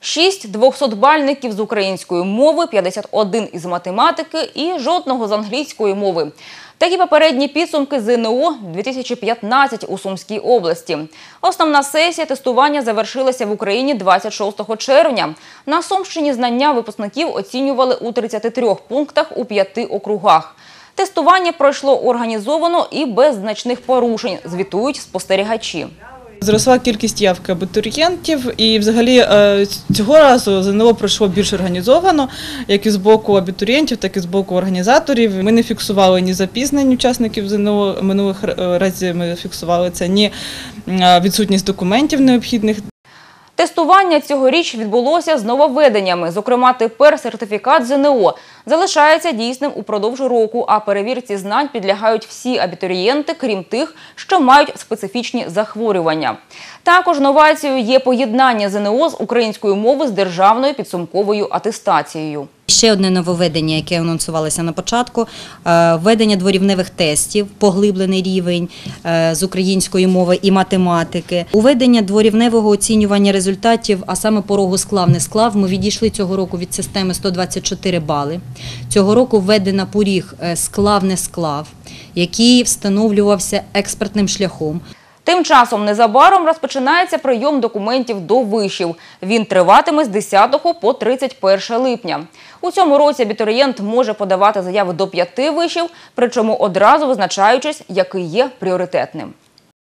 Шість 200-бальників з української мови, 51 із математики і жодного з англійської мови. Такі попередні підсумки ЗНО 2015 у Сумській області. Основна сесія тестування завершилася в Україні 26 червня. На Сумщині знання випускників оцінювали у 33 пунктах у п'яти округах. Тестування пройшло організовано і без значних порушень, звітують спостерігачі. Зросла кількість явки абітурієнтів, і взагалі е, цього разу ЗНО пройшло більш організовано, як і з боку абітурієнтів, так і з боку організаторів. Ми не фіксували ні запізнень учасників ЗНО минулих е, разів. Ми фіксували це, ні е, відсутність документів необхідних Тестування цьогоріч відбулося з нововведеннями. Зокрема, тепер сертифікат ЗНО залишається дійсним упродовж року, а перевірці знань підлягають всі абітурієнти, крім тих, що мають специфічні захворювання. Також новацією є поєднання ЗНО з української мови з державною підсумковою атестацією. Ще одне нововведення, яке анонсувалося на початку: е, введення дворівневих тестів, поглиблений рівень е, з української мови і математики, уведення дворівневого оцінювання результатів, а саме порогу склав не склав. Ми відійшли цього року від системи 124 бали. Цього року введена поріг е, склав не склав, який встановлювався експертним шляхом. Тим часом незабаром розпочинається прийом документів до вишів. Він триватиме з 10 по 31 липня. У цьому році абітурієнт може подавати заяви до п'яти вишів, причому одразу визначаючись, який є пріоритетним.